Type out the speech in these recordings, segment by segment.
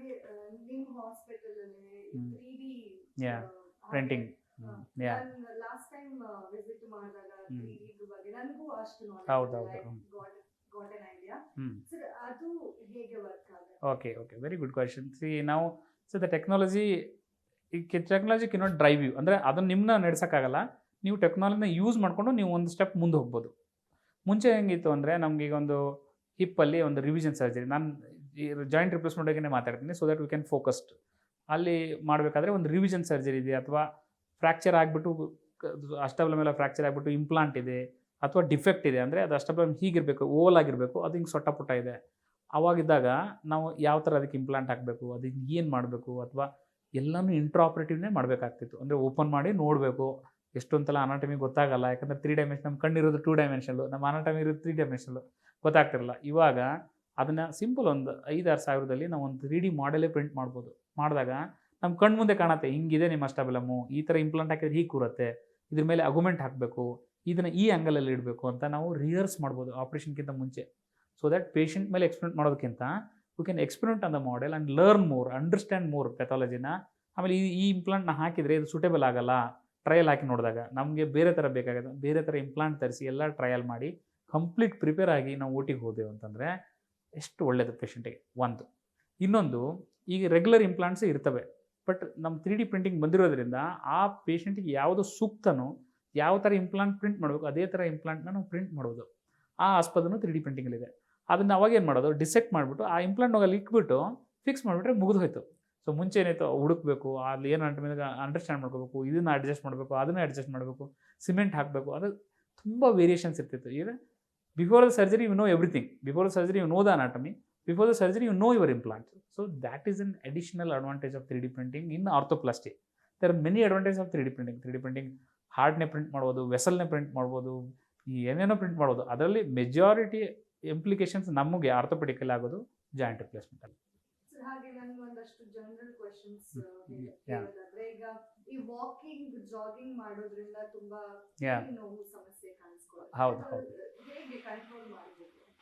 ಹಾಗೆ ಆ, ನಿಮ್ ಹಾಸ್ಪಿಟಲ್ ಅಲ್ಲಿ ಹ್ಮ್. Three D Yeah, printing yeah last time visit ಮಾಡಿದಾಗ ಹ್ಮ್. ತ್ರೀ ಡಿ ಬಗ್ಗೆ ನನಗೂ ಅಷ್ಟು ಹೌದು, ಹೌದು. ಗಾಟ್ ಎನ್ ಐಡಿಯಾ ಸರ್ ಅದು ಹೇಗೆ ವರ್ಕ್ ಆಗುತ್ತೆ okay okay very good question see ನಾವು ಸೊ ದ ಟೆಕ್ನಾಲಜಿ ಈ ಟೆಕ್ನಾಲಜಿ ಕೆನಾಟ್ ಡ್ರೈವ್ ಯು ಅಂದರೆ ಅದನ್ನು ನಿಮ್ಮನ್ನ ನಡೆಸೋಕ್ಕಾಗಲ್ಲ. ನೀವು ಟೆಕ್ನಾಲಜಿನ ಯೂಸ್ ಮಾಡಿಕೊಂಡು ನೀವು ಒಂದು ಸ್ಟೆಪ್ ಮುಂದೆ ಹೋಗ್ಬೋದು. ಮುಂಚೆ ಹೆಂಗಿತ್ತು ಅಂದರೆ ನಮಗೀಗ ಈಗ ಒಂದು ಹಿಪ್ಪಲ್ಲಿ ಒಂದು ರಿವಿಷನ್ ಸರ್ಜರಿ ನಾನು ಜಾಯಿಂಟ್ ರಿಪ್ಲೇಸ್ಮೆಂಟ್ ಬಗ್ಗೆ ಮಾತಾಡ್ತೀನಿ so that we can focused ಅಲ್ಲಿ ಮಾಡಬೇಕಾದ್ರೆ ಒಂದು ರಿವಿಷನ್ ಸರ್ಜರಿ ಇದೆ ಅಥವಾ ಫ್ರ್ಯಾಕ್ಚರ್ ಆಗಿಬಿಟ್ಟು ಅಷ್ಟಬಲ ಮೇಲೆ ಫ್ರ್ಯಾಕ್ಚರ್ ಆಗಿಬಿಟ್ಟು ಇಂಪ್ಲಾಂಟ್ ಇದೆ ಅಥವಾ ಡಿಫೆಕ್ಟ್ ಇದೆ. ಅಂದರೆ ಅದು ಅಷ್ಟಬಲ ಹೀಗಿರಬೇಕು ಓಲ್ ಆಗಿರಬೇಕು, ಅದು ಹಿಂಗೆ ಸೊಟ್ಟ ಪುಟ್ಟ ಇದೆ. ಅವಾಗಿದ್ದಾಗ ನಾವು ಯಾವ ಥರ ಅದಕ್ಕೆ ಇಂಪ್ಲಾಂಟ್ ಹಾಕಬೇಕು ಅದಕ್ಕೆ ಏನು ಮಾಡಬೇಕು ಅಥವಾ ಎಲ್ಲನೂ ಇಂಟ್ರಾಪ್ರೇಟಿವ್ನೇ ಮಾಡಬೇಕಾಗ್ತಿತ್ತು. ಅಂದರೆ ಓಪನ್ ಮಾಡಿ ನೋಡಬೇಕು ಎಷ್ಟೊಂದಲ ಅನಾಟಮಿ ಗೊತ್ತಾಗಲ್ಲ, ಯಾಕಂದರೆ ತ್ರೀ ಡೈಮೆನ್ಷನ್ ನಮ್ಮ ಕಣ್ಣಿರೋದು ಟೂ ಡೈಮೆನ್ಷನ್ಲು ನಮ್ಮ ಅನಾಟಮಿ ಇರೋದು ತ್ರೀ ಡೈಮೆನ್ಷನ್ಲು ಗೊತ್ತಾಗ್ತಿರಲ್ಲ. ಇವಾಗ ಅದನ್ನು ಸಿಂಪಲ್ ಒಂದು ಐದಾರು ಸಾವಿರದಲ್ಲಿ ನಾವು ಒಂದು ತ್ರೀ ಡಿ ಮಾಡೆಲೇ ಪ್ರಿಂಟ್ ಮಾಡ್ಬೋದು. ಮಾಡಿದಾಗ ನಮ್ಮ ಕಣ್ಣು ಮುಂದೆ ಕಾಣುತ್ತೆ, ಹಿಂಗಿದೆ ನಿಮ್ಮ ಅಷ್ಟಬಲಮು, ಈ ಥರ ಇಂಪ್ಲಾಂಟ್ ಹಾಕಿದ್ರೆ ಹೀಗೆ ಕೂರುತ್ತೆ, ಇದ್ರ ಮೇಲೆ ಅಗುಮೆಂಟ್ ಹಾಕಬೇಕು, ಇದನ್ನು ಈ ಆ್ಯಂಗಲಲ್ಲಿ ಇಡಬೇಕು ಅಂತ ನಾವು ರಿಹರ್ಸ್ ಮಾಡ್ಬೋದು ಆಪ್ರೇಷನ್ಗಿಂತ ಮುಂಚೆ. ಸೊ ದ್ಯಾಟ್ ಪೇಷಂಟ್ ಮೇಲೆ ಎಕ್ಸ್ಪೆರಿಮೆಂಟ್ ಮಾಡೋದಕ್ಕಿಂತ you can experiment on the model and learn more understand more ಪೆಥಾಲಜಿನ ಆಮೇಲೆ ಈ ಈ ಇಂಪ್ಲಾಂಟ್ನ ಹಾಕಿದರೆ ಇದು ಸೂಟೇಬಲ್ ಆಗಲ್ಲ ಟ್ರಯಲ್ ಹಾಕಿ ನೋಡಿದಾಗ ನಮಗೆ ಬೇರೆ ಥರ ಬೇಕಾಗುತ್ತೆ, ಬೇರೆ ಥರ ಇಂಪ್ಲಾಂಟ್ ತರಿಸಿ ಎಲ್ಲ ಟ್ರಯಲ್ ಮಾಡಿ ಕಂಪ್ಲೀಟ್ ಪ್ರಿಪೇರ್ ಆಗಿ ನಾವು ಓಟಿಗೆ ಹೋದೆವು ಅಂತಂದರೆ ಎಷ್ಟು ಒಳ್ಳೆಯದು ಪೇಷಂಟಿಗೆ ಒಂದು. ಇನ್ನೊಂದು, ಈಗ ರೆಗ್ಯುಲರ್ ಇಂಪ್ಲಾಂಟ್ಸ್ ಇರ್ತವೆ. ಬಟ್ ನಮ್ಮ ತ್ರೀ ಡಿ ಪ್ರಿಂಟಿಂಗ್ ಬಂದಿರೋದ್ರಿಂದ ಆ ಪೇಷಂಟಿಗೆ ಯಾವುದು ಸೂಕ್ತನೋ, ಯಾವ ಥರ ಇಂಪ್ಲಾಂಟ್ ಪ್ರಿಂಟ್ ಮಾಡಬೇಕು, ಅದೇ ಥರ ಇಂಪ್ಲಾಂಟ್ನ ನಾವು ಪ್ರಿಂಟ್ ಮಾಡೋದು ಆ ಆಸ್ಪದನು ತ್ರೀ ಡಿ ಪ್ರಿಂಟಿಂಗಲ್ಲಿದೆ ಅದನ್ನು ಅವಾಗೇನು ಮಾಡೋದು? ಡಿಸೆಕ್ಟ್ ಮಾಡಿಬಿಟ್ಟು ಆ ಇಂಪ್ಲಾಂಟ್ ಹೋಗಲ್ಲಿ ಇಕ್ಬಿಟ್ಟು ಫಿಕ್ಸ್ ಮಾಡಿಬಿಟ್ರೆ ಮುಗಿದು ಹೋಯ್ತು ಸೊ ಮುಂಚೆ ಏನಾಯಿತು? ಹುಡುಕ್ಬೇಕು, ಅಲ್ಲಿ ಏನು ಮೇಲೆ ಅಂಡರ್ಸ್ಟ್ಯಾಂಡ್ ಮಾಡ್ಕೋಬೇಕು, ಇದನ್ನು ಅಡ್ಜಸ್ಟ್ ಮಾಡಬೇಕು, ಅದನ್ನು ಅಡ್ಜಸ್ಟ್ ಮಾಡಬೇಕು ಸಿಮೆಂಟ್ ಹಾಕಬೇಕು, ಅದು ತುಂಬ ವೇರಿಯೇಷನ್ಸ್ ಇರ್ತಿತ್ತು. ಈಗ before the surgery you know everything before the surgery you know the anatomy before the surgery you know your implant so that is an additional advantage of three D printing in arthroplasty there are many advantage of three D printing three D printing ಹಾರ್ಟ್ನೇ print ಮಾಡ್ಬೋದು ವೆಸಲ್ನೇ print ಮಾಡ್ಬೋದು ಈ ಏನೇನೋ print ಮಾಡ್ಬೋದು. ಅದರಲ್ಲಿ majority implications ನಮಗೆ ಆರ್ಥೋಪೆಡಿಕಲ್ ಆಗೋದು joint replacement ಅಲ್ಲಿ. ಸರ್ ಹಾಗೆ ನನ್ಗೆ ಒಂದಷ್ಟು ಜನರಲ್ ಕ್ವಶನ್ಸ್ ಹ್ಮ್. ಈಗ ಈ ವಾಕಿಂಗ್ ಜಾಗಿಂಗ್ ಮಾಡೋದ್ರಿಂದ ತುಂಬಾ ನೋವು ಸಮಸ್ಯೆ ಕಾಣಿಸ್ಕೊಳ್ಳುತ್ತೆ. ಹೌದು, ಹೌದು.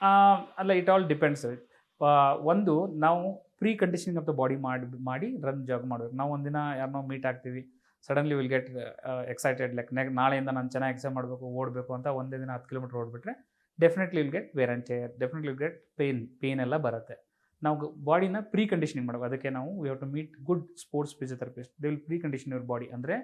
ಆ, ಅಲ್ಲ ಇಟ್ ಆಲ್ ಡಿಪೆಂಡ್ಸ್ ಒಂದು ನಾವು pre conditioning of the body ಮಾಡಿ ಮಾಡಿ ರನ್ ಜಾಗ್ ಮಾಡಬೇಕು ನಾವು ಒಂದಿನ ಯಾರನ್ನೋ ಮೀಟ್ ಆಗ್ತೀವಿ. Suddenly will get excited like neck ನಾಳೆಯಿಂದ ನಾನು ಚೆನ್ನಾಗಿ ಎಕ್ಸಾಮ್ ಮಾಡಬೇಕು ಓಡಬೇಕು ಅಂತ ಒಂದೇ ದಿನ ಹತ್ತು kilometre ಓಡಿಬಿಟ್ರೆ definitely will get wear and tear definitely get pain pain ಎಲ್ಲ ಬರುತ್ತೆ. ನಾವು ಬಾಡಿನ ಪ್ರೀ ಕಂಡೀಷನಿಂಗ್ ಮಾಡಬೇಕು. ಅದಕ್ಕೆ ನಾವು we have to meet good sports physiotherapist they will pre condition your body ಅಂದರೆ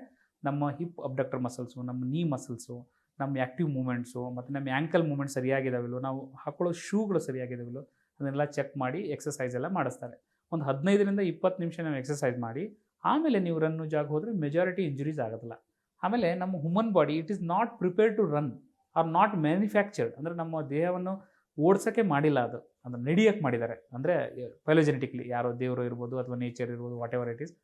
ನಮ್ಮ ಹಿಪ್ ಅಬ್ಡಕ್ಟರ್ ಮಸಲ್ಸು ನಮ್ಮ ನೀ ಮಸಲ್ಸು ನಮ್ಮ ಆ್ಯಕ್ಟಿವ್ ಮೂಮೆಂಟ್ಸು ಮತ್ತು ನಮ್ಮ ಆ್ಯಂಕಲ್ ಮೂಮೆಂಟ್ ಸರಿಯಾಗಿದ್ದಾವಿಲ್ಲೋ ನಾವು ಹಾಕೊಳ್ಳೋ ಶೂಗಳು ಸರಿಯಾಗಿದ್ದಾವಿಲ್ಲೋ ಅದನ್ನೆಲ್ಲ ಚೆಕ್ ಮಾಡಿ ಎಕ್ಸಸೈಸ್ ಎಲ್ಲ ಮಾಡಿಸ್ತಾರೆ. ಒಂದು ಹದಿನೈದರಿಂದ ಇಪ್ಪತ್ತು ನಿಮಿಷ ನಾವು ಎಕ್ಸಸೈಸ್ ಮಾಡಿ, ಆಮೇಲೆ ನೀವು ರನ್ನು ಜಾಗ ಹೋದರೆ ಮೆಜಾರಿಟಿ ಇಂಜುರೀಸ್ ಆಗೋದಿಲ್ಲ. ಆಮೇಲೆ ನಮ್ಮ human body it is not prepare to run are not manufactured ಅಂದರೆ ನಮ್ಮ ದೇಹವನ್ನು ಓಡ್ಸೋಕ್ಕೆ ಮಾಡಿಲ್ಲ ಅದು. ಅಂದರೆ ನಡೆಯಕ್ಕೆ ಮಾಡಿದ್ದಾರೆ. ಅಂದರೆ ಫೈಲೋಜೆನೆಟಿಕ್ಲಿ ಯಾರೋ ದೇವರು ಇರ್ಬೋದು ಅಥವಾ ನೇಚರ್ ಇರ್ಬೋದು ವಾಟ್ ಎವರ್ ಇಟ್ ಈಸ್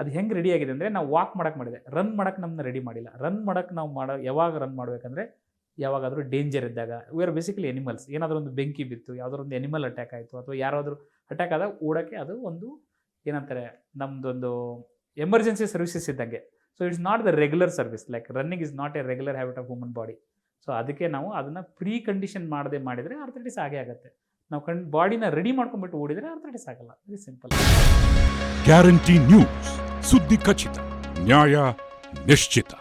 ಅದು ಹೆಂಗೆ ರೆಡಿ ಆಗಿದೆ ಅಂದರೆ ನಾವು ವಾಕ್ ಮಾಡೋಕ್ಕೆ ಮಾಡಿದೆ. ರನ್ ಮಾಡೋಕ್ಕೆ ನಮ್ಮನ್ನ ರೆಡಿ ಮಾಡಿಲ್ಲ. ರನ್ ಮಾಡೋಕ್ಕೆ ನಾವು ಮಾಡೋ, ಯಾವಾಗ ರನ್ ಮಾಡಬೇಕಂದ್ರೆ ಯಾವಾಗಾದರೂ ಡೇಂಜರ್ ಇದ್ದಾಗ. ವಿ ಆರ್ ಬೇಸಿಕಲಿ ಎನಿಮಲ್ಸ್ ಏನಾದರೂ ಒಂದು ಬೆಂಕಿ ಬಿತ್ತು, ಯಾವುದಾದ್ರು ಒಂದು ಎನಿಮಲ್ ಅಟ್ಯಾಕ್ ಆಯಿತು, ಅಥವಾ ಯಾರಾದರೂ ಅಟ್ಯಾಕ್ ಆದಾಗ ಓಡೋಕ್ಕೆ ಅದು ಒಂದು ಏನಂತಾರೆ ನಮ್ಮದೊಂದು ಎಮರ್ಜೆನ್ಸಿ ಸರ್ವಿಸಸ್ ಇದ್ದಂಗೆ. So it's not the regular service like running is not a regular habit of human body so ಅದಕ್ಕೆ ನಾವು ಅದನ್ನು ಪ್ರೀ ಕಂಡೀಷನ್ ಮಾಡದೆ ಮಾಡಿದರೆ ಆರ್ಥರೈಟಿಸ್ ಆಗೇ ಆಗುತ್ತೆ. ನಾವು ಕಣ್ ಬಾಡಿನ ರೆಡಿ ಮಾಡ್ಕೊಂಡ್ಬಿಟ್ಟು ಓಡಿದರೆ ಆರ್ಥರೈಟಿಸ್ ಆಗಲ್ಲ. ವೆರಿ ಸಿಂಪಲ್ ಗ್ಯಾರಂಟಿ ನ್ಯೂಸ್ ಸುದ್ದಿ ಖಚಿತ, ನ್ಯಾಯ ನಿಶ್ಚಿತ.